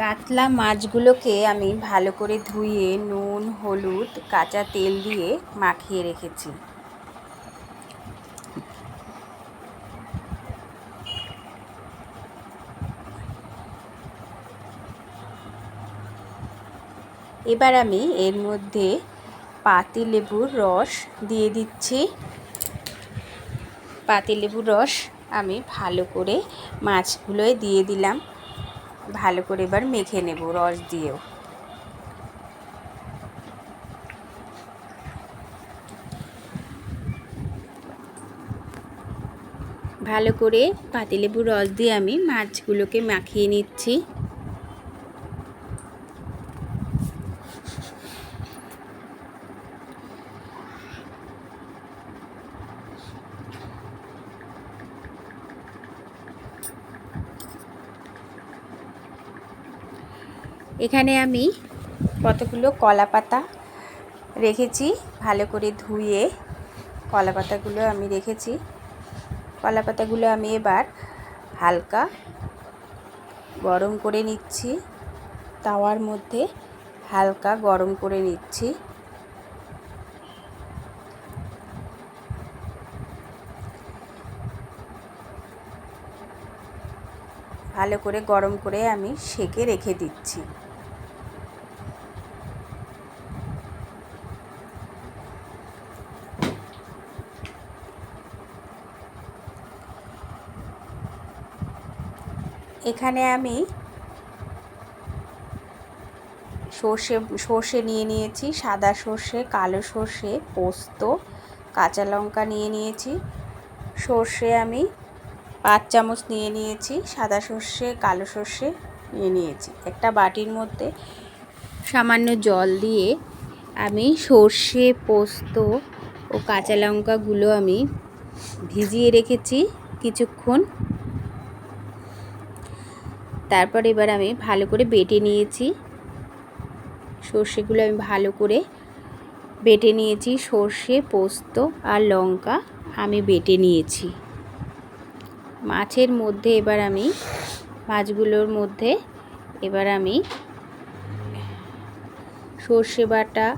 কাতলা মাছগুলোকে আমি ভালো করে ধুয়ে নুন, হলুদ, কাঁচা তেল দিয়ে মাখিয়ে রেখেছি। এবার আমি এর মধ্যে পাতিলেবুর রস দিয়ে দিচ্ছি। পাতিলেবুর রস আমি ভালো করে মাছগুলোয় দিয়ে দিলাম। ভালো করে এবার মেখে নেব রস দিয়েও। ভালো করে পাতিলেবুর রস দিয়ে আমি মাছগুলোকে মাখিয়ে নিচ্ছি। এখানে আমি কতগুলো কলা পাতা রেখেছি, ভালো করে ধুয়ে কলা পাতাগুলো আমি রেখেছি। কলা পাতাগুলো আমি এবার হালকা গরম করে নিচ্ছি, তাওয়ার মধ্যে হালকা গরম করে নিচ্ছি। ভালো করে গরম করে আমি সেকে রেখে দিচ্ছি। এখানে আমি সর্ষে সর্ষে নিয়ে নিয়েছি, সাদা সর্ষে, কালো সর্ষে, পোস্ত, কাঁচা লঙ্কা নিয়ে নিয়েছি। সর্ষে আমি পাঁচ চামচ নিয়ে নিয়েছি, সাদা সর্ষে, কালো সর্ষে নিয়ে নিয়েছি। একটা বাটির মধ্যে সামান্য জল দিয়ে আমি সর্ষে, পোস্ত ও কাঁচা লঙ্কাগুলো আমি ভিজিয়ে রেখেছি কিছুক্ষণ। তারপর এবার আমি ভালো করে বেটে নিয়েছি। সর্ষেগুলো আমি ভালো করে বেটে নিয়েছি। সর্ষে, পোস্ত আর লঙ্কা আমি বেটে নিয়েছি। মাছের মধ্যে এবার আমি, মাছগুলোর মধ্যে এবার আমি সর্ষে বাটা,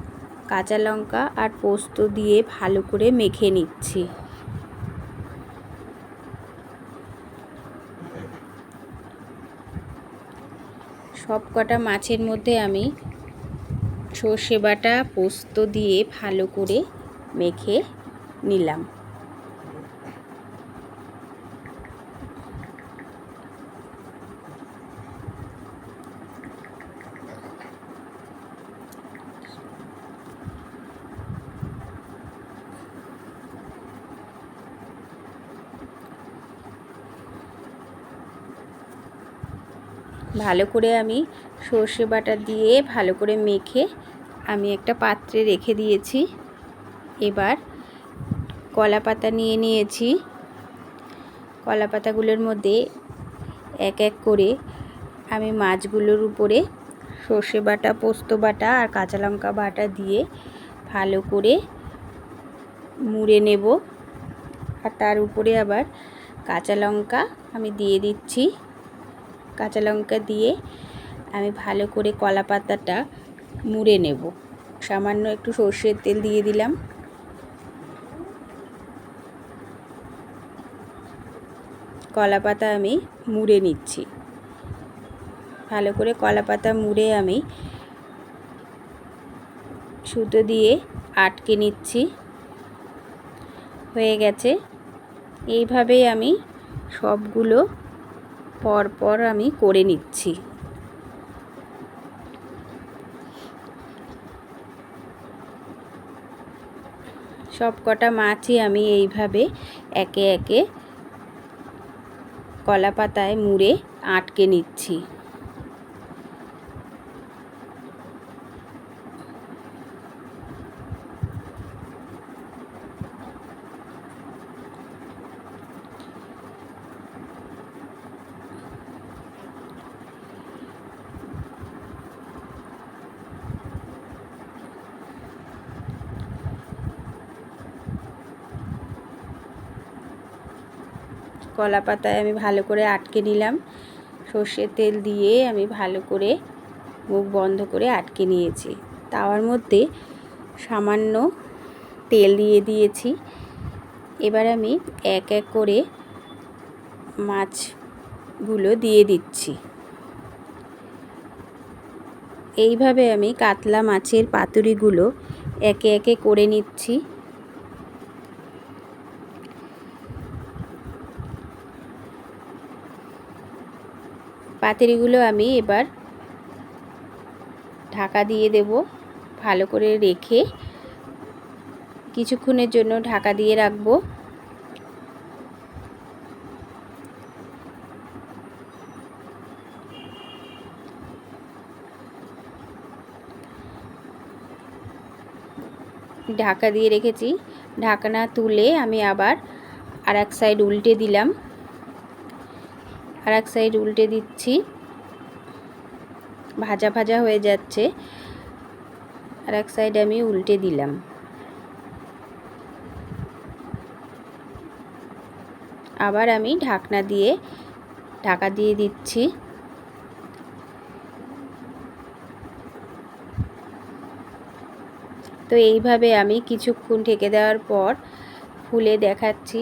কাঁচা লঙ্কা আর পোস্ত দিয়ে ভালো করে মেখে নিচ্ছি। সব কটা মাছের মধ্যে আমি সর্ষে বাটা পোস্ত দিয়ে ভালো করে মেখে নিলাম। ভালো করে আমি সর্ষে বাটা দিয়ে ভালো করে মেখে আমি একটা পাত্রে রেখে দিয়েছি। এবার কলা পাতা নিয়ে নিয়েছি। কলা পাতাগুলোর মধ্যে এক এক করে আমি মাছগুলোর উপরে সর্ষে বাটা, পোস্ত বাটা আর কাঁচা লঙ্কা বাটা দিয়ে ভালো করে মুড়ে নেব। আর তার উপরে আবার কাঁচা লঙ্কা আমি দিয়ে দিচ্ছি। কাঁচা লঙ্কা দিয়ে আমি ভালো করে কলা পাতাটা মুড়ে নেব। সামান্য একটু সর্ষের তেল দিয়ে দিলাম। কলা পাতা আমি মুড়ে নিচ্ছি। ভালো করে কলা পাতা মুড়ে আমি সুতো দিয়ে আটকে নিচ্ছি। হয়ে গেছে। এইভাবেই আমি সবগুলো পরপর আমি করে নিচ্ছি। সব কটা মাছই আমি এইভাবে একে একে কলা পাতায় মুড়ে আটকে নিচ্ছি। কলা পাতায় আমি ভালো করে আটকে নিলাম। সর্ষের তেল দিয়ে আমি ভালো করে মুখ বন্ধ করে আটকে নিয়েছি। তাওয়ার মধ্যে সামান্য তেল দিয়ে দিয়েছি। এবার আমি এক এক করে মাছগুলো দিয়ে দিচ্ছি। এইভাবে আমি কাতলা মাছের পাতুরিগুলো একে একে করে নিচ্ছি। পাতুরিগুলো আমি এবার ঢাকা দিয়ে দেব ভালো করে রেখে। কিছুক্ষণের জন্য ঢাকা দিয়ে রাখব। ঢাকা দিয়ে রেখেছি। ঢাকনা তুলে আমি আবার আর এক সাইড উল্টে দিলাম। আর এক সাইড উল্টে দিচ্ছি। ভাজা ভাজা হয়ে যাচ্ছে। আর এক সাইড আমি উল্টে দিলাম। আবার আমি ঢাকনা দিয়ে, ঢাকা দিয়ে দিচ্ছি। তো এইভাবে আমি কিছুক্ষণ ঢেকে দেওয়ার পর ফুলে দেখাচ্ছি।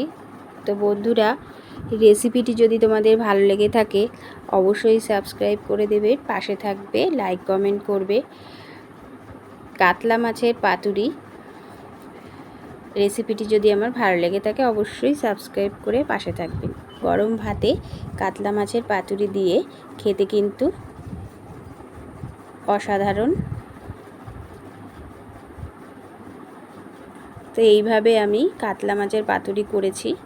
তো বন্ধুরা রেসিপিটি যদি তোমাদের ভালো লেগে থাকে, অবশ্যই সাবস্ক্রাইব করে দেবে, পাশে থাকবে, লাইক, কমেন্ট করবে। কাতলা মাছের পাতুরি রেসিপিটি যদি আমার ভালো লেগে থাকে, অবশ্যই সাবস্ক্রাইব করে পাশে থাকবেন গরম ভাতে কাতলা মাছের পাতুরি দিয়ে খেতে কিন্তু অসাধারণ। তো এইভাবে আমি কাতলা মাছের পাতুরি করেছি।